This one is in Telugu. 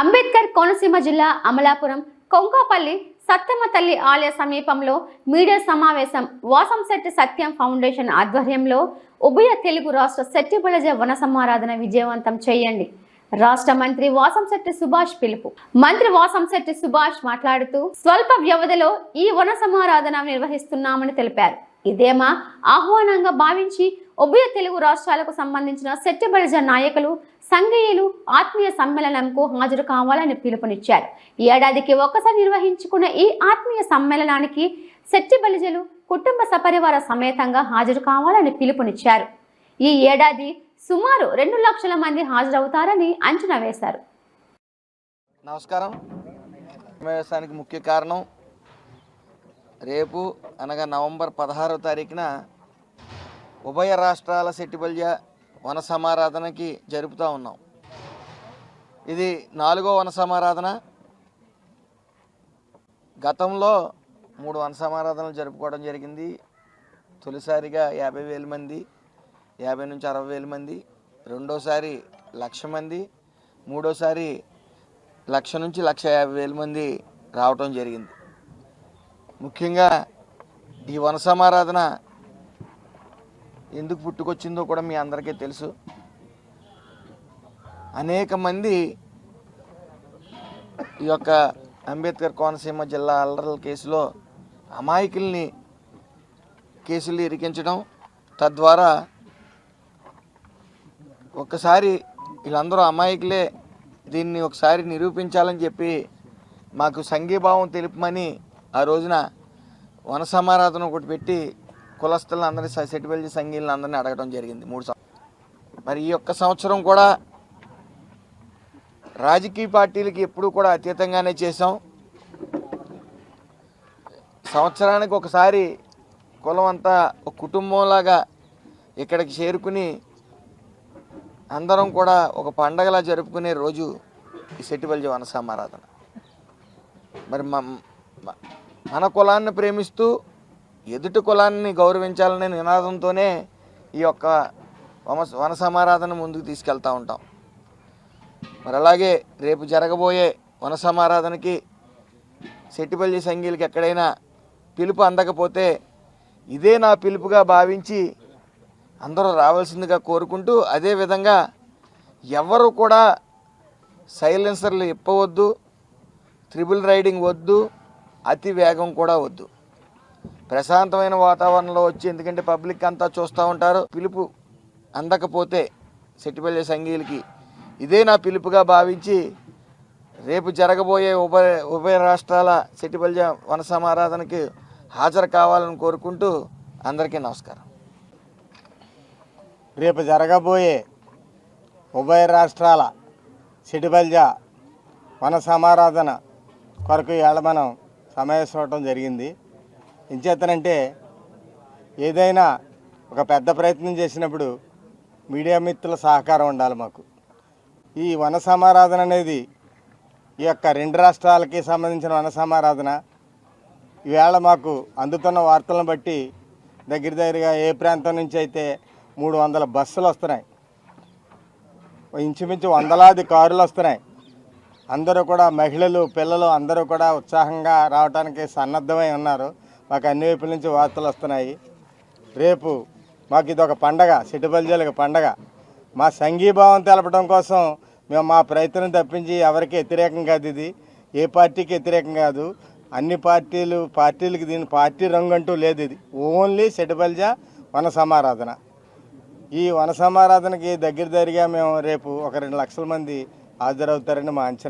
అంబేద్కర్ కోనసీమ జిల్లా అమలాపురం కొంకాపల్లి సత్తమ్మ తల్లి ఆలయ సమీపంలో మీడియా సమావేశం వాసంశెట్టి సత్యం ఫౌండేషన్ ఆధ్వర్యంలో ఉభయ తెలుగు రాష్ట్ర శెట్టి వన సమారాధన విజయవంతం చేయండి. రాష్ట్ర మంత్రి వాసంశెట్టి సుభాష్ పిలుపు. మంత్రి వాసంశెట్టి సుభాష్ మాట్లాడుతూ స్వల్ప వ్యవధిలో ఈ వన సమారాధన నిర్వహిస్తున్నామని తెలిపారు. ఇదేమా ఆహ్వానంగా భావించి ఉభయ తెలుగు రాష్ట్రాలకు సంబంధించిన శెట్టిబడిజ నాయకులు సంఘీయులు ఆత్మీయ సమ్మేళనంకు హాజరు కావాలని పిలుపునిచ్చారు. ఈ ఏడాదికి ఒక్కసారి నిర్వహించుకున్న ఈ ఆత్మీయ సమ్మేళనానికి శక్తి బలిజలు కుటుంబ సపరివార సమేతంగా హాజరు కావాలని పిలుపునిచ్చారు. ఈ ఏడాది సుమారు రెండు లక్షల మంది హాజరవుతారని అంచనా వేశారు. నమస్కారం. సమావేశానికి ముఖ్య కారణం రేపు అనగా నవంబర్ పదహారో తారీఖున ఉభయ రాష్ట్రాల సెట్టిబల్య వన సమారాధనకి జరుపుతూ ఉన్నాం. ఇది నాలుగో వన సమారాధన. గతంలో మూడు వన సమారాధనలు జరుపుకోవడం జరిగింది. తొలిసారిగా యాభై వేల మంది యాభై నుంచి అరవై వేల మంది రెండోసారి లక్ష మంది మూడోసారి లక్ష నుంచి లక్ష యాభై వేల మంది రావటం జరిగింది. ముఖ్యంగా ఈ వన సమారాధన ఎందుకు పుట్టుకొచ్చిందో కూడా మీ అందరికీ తెలుసు. అనేక మంది ఈ యొక్క అంబేద్కర్ కోనసీమ జిల్లా అల్లర్ల కేసులో అమాయకుల్ని కేసులు ఇరికించడం తద్వారా ఒక్కసారి వీళ్ళందరూ అమాయకులే దీన్ని ఒకసారి నిరూపించాలని చెప్పి మాకు సంఘీభావం తెలుపమని ఆ రోజున వనసమారాధన ఒకటి పెట్టి కులస్తులను అందరినీ సెటిబెల్జీ సంఘీలను అందరినీ అడగడం జరిగింది మూడు సంవత్సరం మరి ఈ యొక్క సంవత్సరం కూడా రాజకీయ పార్టీలకి ఎప్పుడూ కూడా అతీతంగానే చేసాం సంవత్సరానికి ఒకసారి కులం అంతా ఒక కుటుంబంలాగా ఇక్కడికి చేరుకుని అందరం కూడా ఒక పండగలా జరుపుకునే రోజు ఈ సెట్టిబల్జీ వనసామారాధన. మరి మ- మన కులాన్ని ప్రేమిస్తూ ఎదుటి కులాన్ని గౌరవించాలనే నినాదంతోనే ఈ యొక్క వన వనసమారాధన ముందుకు తీసుకెళ్తూ ఉంటాం. మరి అలాగే రేపు జరగబోయే వన సమారాధనకి సెట్టిపల్లి సంఘీలకు ఎక్కడైనా పిలుపు అందకపోతే ఇదే నా పిలుపుగా భావించి అందరూ రావాల్సిందిగా కోరుకుంటూ అదేవిధంగా ఎవరు కూడా సైలెన్సర్లు ఇప్పవద్దు త్రిబుల్ రైడింగ్ వద్దు అతి వేగం కూడా వద్దు. ప్రశాంతమైన వాతావరణంలో వచ్చి ఎందుకంటే పబ్లిక్ అంతా చూస్తూ ఉంటారు. పిలుపు అందకపోతే సెట్టిపల్లి సంఘీయులకి ఇదే నా పిలుపుగా భావించి రేపు జరగబోయే ఉభయ ఉభయ రాష్ట్రాల సెట్టిపల్లి వన సమారాధనకి హాజరు కావాలని కోరుకుంటూ అందరికీ నమస్కారం. రేపు జరగబోయే ఉభయ రాష్ట్రాల సిటిబల్జ వన సమారాధన కొరకు ఇవాళ మనం సమావేశం జరిగింది. ఎంచేతనంటే ఏదైనా ఒక పెద్ద ప్రయత్నం చేసినప్పుడు మీడియా మిత్రుల సహకారం ఉండాలి మాకు. ఈ వన సమారాధన అనేది ఈ యొక్క రెండు రాష్ట్రాలకి సంబంధించిన వన సమారాధన. ఈవేళ మాకు అందుతున్న వార్తలను బట్టి దగ్గర దగ్గరగా ఏ ప్రాంతం నుంచి అయితే మూడు వందల బస్సులు వస్తున్నాయి. ఇంచుమించు వందలాది కారులు వస్తున్నాయి. అందరూ కూడా మహిళలు పిల్లలు అందరూ కూడా ఉత్సాహంగా రావడానికి సన్నద్ధమై ఉన్నారు. మాకు అన్ని వైపుల నుంచి వార్తలు వస్తున్నాయి. రేపు మాకు ఇది ఒక పండగ సిటిబల్జీలకు పండగ. మా సంఘీభావం తెలపడం కోసం మేము మా ప్రయత్నం తప్పించి ఎవరికి వ్యతిరేకం కాదు ఇది. ఏ పార్టీకి వ్యతిరేకం కాదు. అన్ని పార్టీలు పార్టీలకు దీని పార్టీ రంగు అంటూ లేదు ఇది. ఓన్లీ సెటిబల్జా వన సమారాధన ఈ వన సమారాధనకి దగ్గర దగ్గరగా మేము రేపు ఒక రెండు లక్షల మంది హాజరవుతారని మా అంచనా.